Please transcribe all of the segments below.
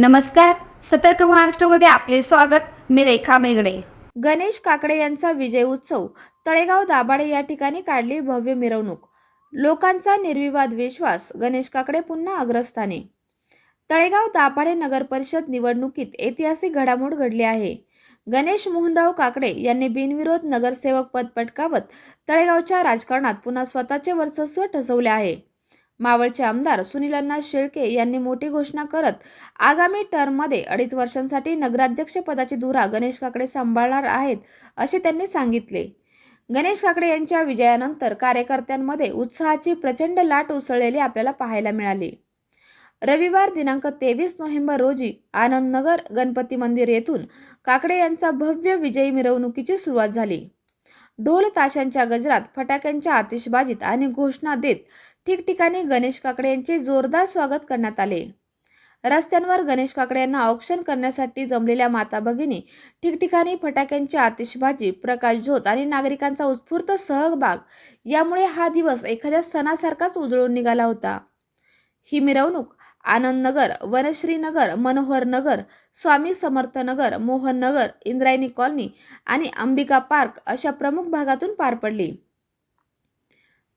नमस्कार. सतर्क महाराष्ट्रामध्ये आपले स्वागत. मी रेखा मेगडे गणेश काकडे यांचा विजय उत्सव तळेगाव दाभाडे या ठिकाणी काढली भव्य मिरवणूक. लोकांचा निर्विवाद विश्वास गणेश काकडे पुन्हा अग्रस्थानी. तळेगाव दाभाडे नगर परिषद निवडणुकीत ऐतिहासिक घडामोड घडली आहे. गणेश मोहनराव काकडे यांनी बिनविरोध नगरसेवक पद पटकावत तळेगावच्या राजकारणात पुन्हा स्वतःचे वर्चस्व ठसवले आहे. मावळचे आमदार सुनील शेळके यांनी मोठी घोषणा करत आगामी टर्ममध्ये अडीच वर्षांसाठी नगराध्यक्ष पदाची धुरा गणेश काकडे सांभाळणार आहेत असे त्यांनी सांगितले. गणेश काकडे यांच्या विजयानंतर कार्यकर्त्यांमध्ये उत्साहाची प्रचंड लाट उसळलेली आपल्याला पाहायला मिळाली. रविवार दिनांक तेवीस नोव्हेंबर रोजी आनंदनगर गणपती मंदिर येथून काकडे यांचा भव्य विजयी मिरवणुकीची सुरुवात झाली. ढोल ताशांच्या गजरात फटाक्यांच्या आतिषबाजीत आणि घोषणा देत ठिकठिकाणी गणेश काकडे यांचे जोरदार स्वागत करण्यात आले. रस्त्यांवर गणेश काकडे यांना औक्षण करण्यासाठी जमलेल्या माता भगिनी ठिकठिकाणी फटाक्यांची आतिषबाजी प्रकाश ज्योत आणि नागरिकांचा उत्स्फूर्त सहभाग यामुळे हा दिवस एखाद्या सणासारखाच उजळून निघाला होता. ही मिरवणूक आनंदनगर वनश्रीनगर मनोहरनगर स्वामी समर्थनगर मोहननगर इंद्रायणी कॉलनी आणि अंबिका पार्क अशा प्रमुख भागातून पार पडली.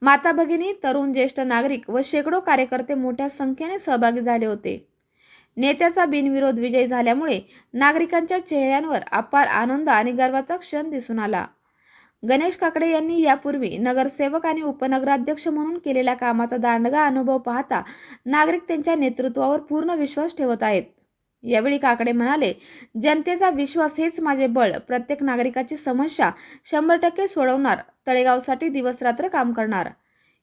माता भगिनी तरुण ज्येष्ठ नागरिक व शेकडो कार्यकर्ते मोठ्या संख्येने सहभागी झाले होते. नेत्याचा बिनविरोध विजय झाल्यामुळे नागरिकांच्या चेहऱ्यांवर अपार आनंद आणि गर्वाचा क्षण दिसून आला. गणेश काकडे यांनी यापूर्वी नगरसेवक आणि उपनगराध्यक्ष म्हणून केलेल्या कामाचा दांडगा अनुभव पाहता नागरिक त्यांच्या नेतृत्वावर पूर्ण विश्वास ठेवत आहेत. यावेळी काकडे म्हणाले जनतेचा विश्वास हेच माझे बळ. प्रत्येक नागरिकाची समस्या शंभर टक्के सोडवणार तळेगावसाठी दिवसरात्र काम करणार.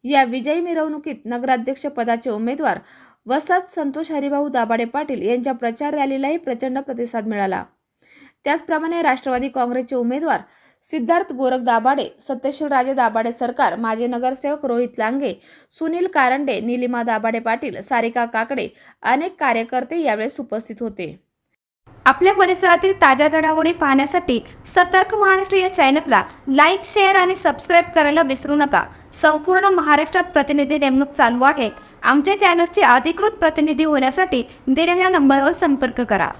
या विजयी मिरवणुकीत नगराध्यक्ष पदाचे उमेदवार वसत संतोष हरिभाऊ दाभाडे पाटील यांच्या प्रचार रॅलीलाही प्रचंड प्रतिसाद मिळाला. त्याचप्रमाणे राष्ट्रवादी काँग्रेसचे उमेदवार सिद्धार्थ गोरख दाभाडे सत्यशील राजे दाभाडे सरकार माजी नगरसेवक रोहित लांगे सुनील कारंडे निलिमा दाभाडे पाटील सारिका काकडे अनेक कार्यकर्ते यावेळेस उपस्थित होते. आपल्या परिसरातील ताज्या घडामोडी पाहण्यासाठी सतर्क महाराष्ट्र या चॅनलला लाईक शेअर आणि सबस्क्राईब करायला विसरू नका. संपूर्ण महाराष्ट्रात प्रतिनिधी नेमणूक चालू आहे. आमच्या चॅनलचे अधिकृत प्रतिनिधी होण्यासाठी दिलेल्या नंबरवर संपर्क करा.